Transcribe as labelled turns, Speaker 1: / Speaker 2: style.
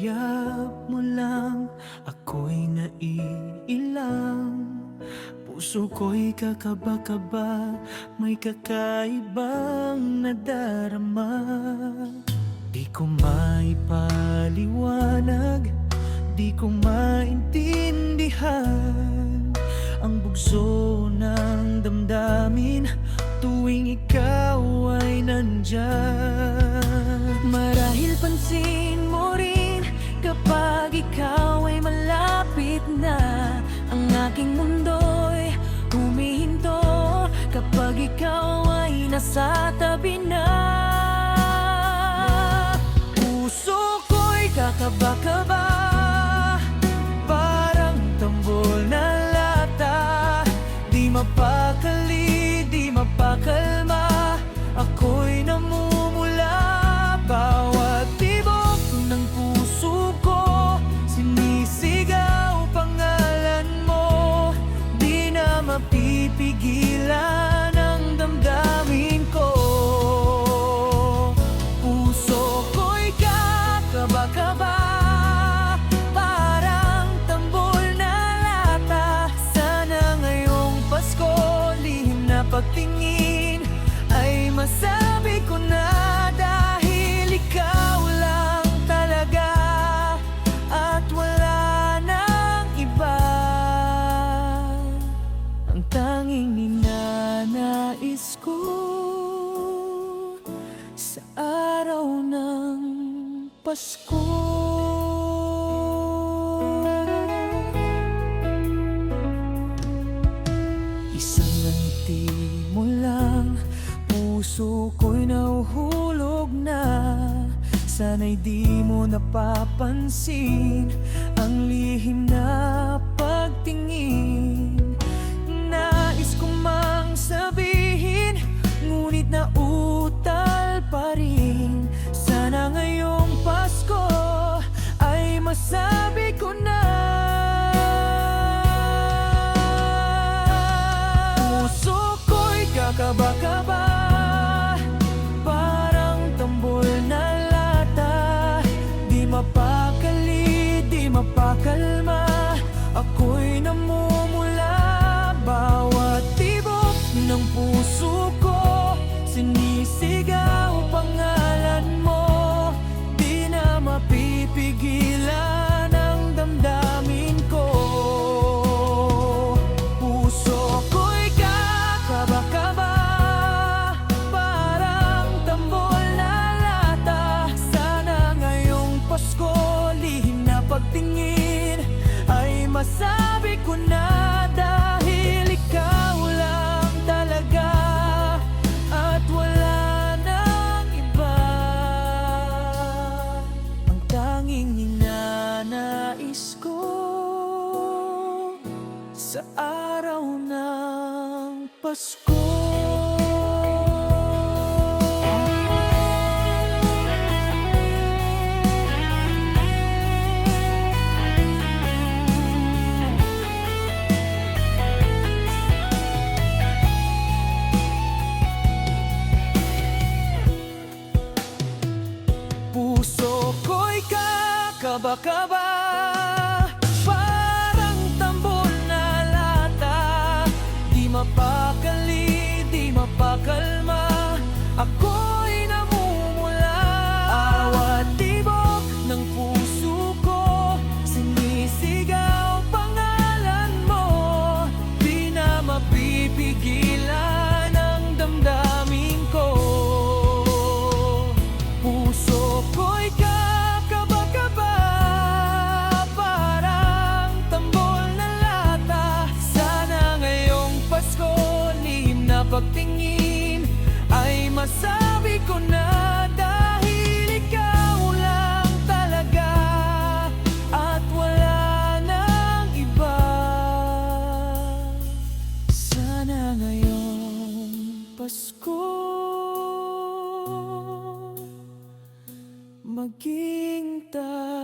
Speaker 1: sulyap mo lang Ako'y naiilang. Puso ko'y kakaba-kaba May kakaibang nadarama. Di ko maipaliwanag Di ko maintindihan. Ang bugso ng damdamin Tuwing ikaw ay nandyan Kapag ikaw ay malapit na Ang aking mundo'y humihinto. Kapag ikaw ay nasa tabi na Puso ko'y kakaba-kaba. Parang tambol na lata Di mapakali, pagtingin Ay masabi ko na Dahil ikaw lang talaga At wala nang iba. Ang tanging ninanais ko Sa araw ng Pasko Puso ko'y nahuhulog na. Sana'y di mo napapansin Ang lihim na pagtingin. Nais ko mang sabihin Ngunit nautal pa rin. Sana ngayong Pasko Ay masabi ko na. Puso ko'y kakaba-kaba ko na Dahil ikaw lang talaga At wala nang iba Ang tanging ninanais ko sa araw ng Pasko. Kakaba-kaba Parang tambol na lata. Di mapakali, sana ngayong Pasko. Maging tayo